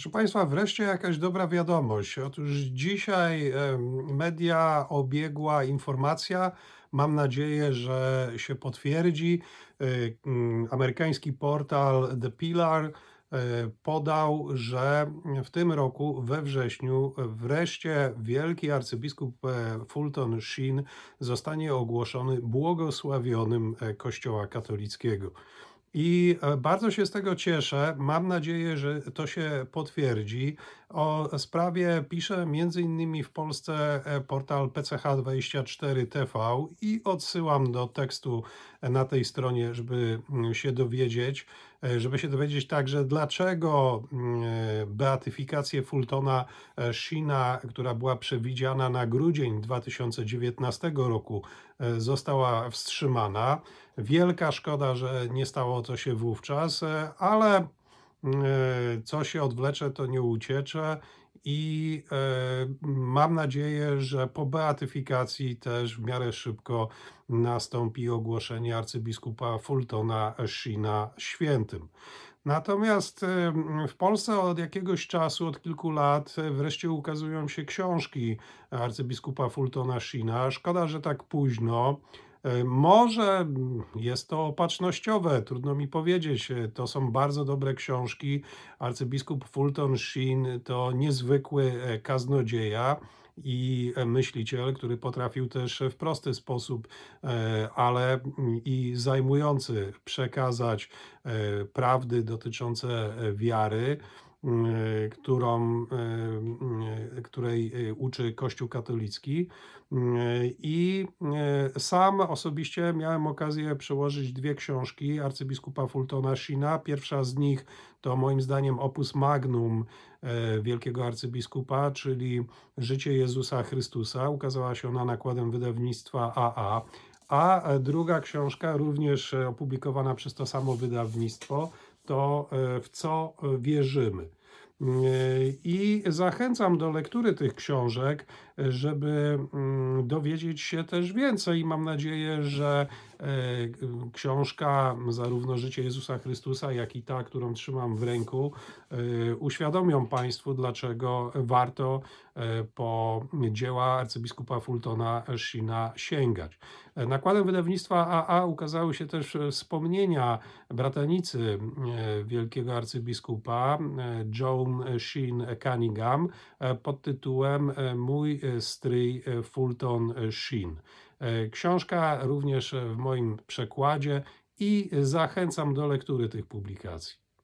Proszę Państwa, wreszcie jakaś dobra wiadomość. Otóż dzisiaj media obiegła informacja, mam nadzieję, że się potwierdzi. Y, mm, Amerykański portal The Pillar y, podał, że w tym roku we wrześniu wreszcie wielki arcybiskup e, Fulton Sheen zostanie ogłoszony błogosławionym e, Kościoła katolickiego. I e, bardzo się z tego cieszę. Mam nadzieję, że to się potwierdzi. O sprawie pisze między innymi w Polsce e, portal PCH24TV i odsyłam do tekstu na tej stronie, żeby mm, się dowiedzieć, żeby się dowiedzieć także, dlaczego mm, e, beatyfikację Fultona e, Sheena, która była przewidziana na grudzień 2019 roku, e, została wstrzymana. Wielka szkoda, że nie stało to się wówczas, e, ale e, co się odwlecze, to nie uciecze. I e, mam nadzieję, że po beatyfikacji też w miarę szybko nastąpi ogłoszenie arcybiskupa Fultona Sheena świętym. Natomiast e, w Polsce od jakiegoś czasu, od kilku lat, e, wreszcie ukazują się książki arcybiskupa Fultona Sheena. Szkoda, że tak późno. E, Może jest to opatrznościowe, trudno mi powiedzieć. E, To są bardzo dobre książki. Arcybiskup Fulton Sheen to niezwykły e, kaznodzieja i myśliciel, który potrafił też w prosty sposób, ale mm, i zajmujący przekazać prawdy dotyczące wiary mm, którą, mm, której uczy Kościół katolicki. I sam osobiście miałem okazję przełożyć dwie książki arcybiskupa Fultona Sheena. Pierwsza z nich to moim zdaniem opus magnum e, wielkiego arcybiskupa, czyli Życie Jezusa Chrystusa. Ukazała się ona nakładem wydawnictwa AA. A e, druga książka, również e, opublikowana przez to samo wydawnictwo, to e, W co wierzymy. I zachęcam do lektury tych książek, żeby mm, dowiedzieć się też więcej. Mam nadzieję, że e, książka, zarówno Życie Jezusa Chrystusa, jak i ta, którą trzymam w ręku, e, uświadomią Państwu, dlaczego warto e, po dzieła arcybiskupa Fultona Sheena sięgać. Nakładem wydawnictwa AA ukazały się też wspomnienia bratanicy wielkiego arcybiskupa e, Joan Sheen Cunningham e, pod tytułem e, Mój e, stryj e, Fulton Sheen. E, Książka również e, w moim przekładzie i zachęcam do lektury tych publikacji.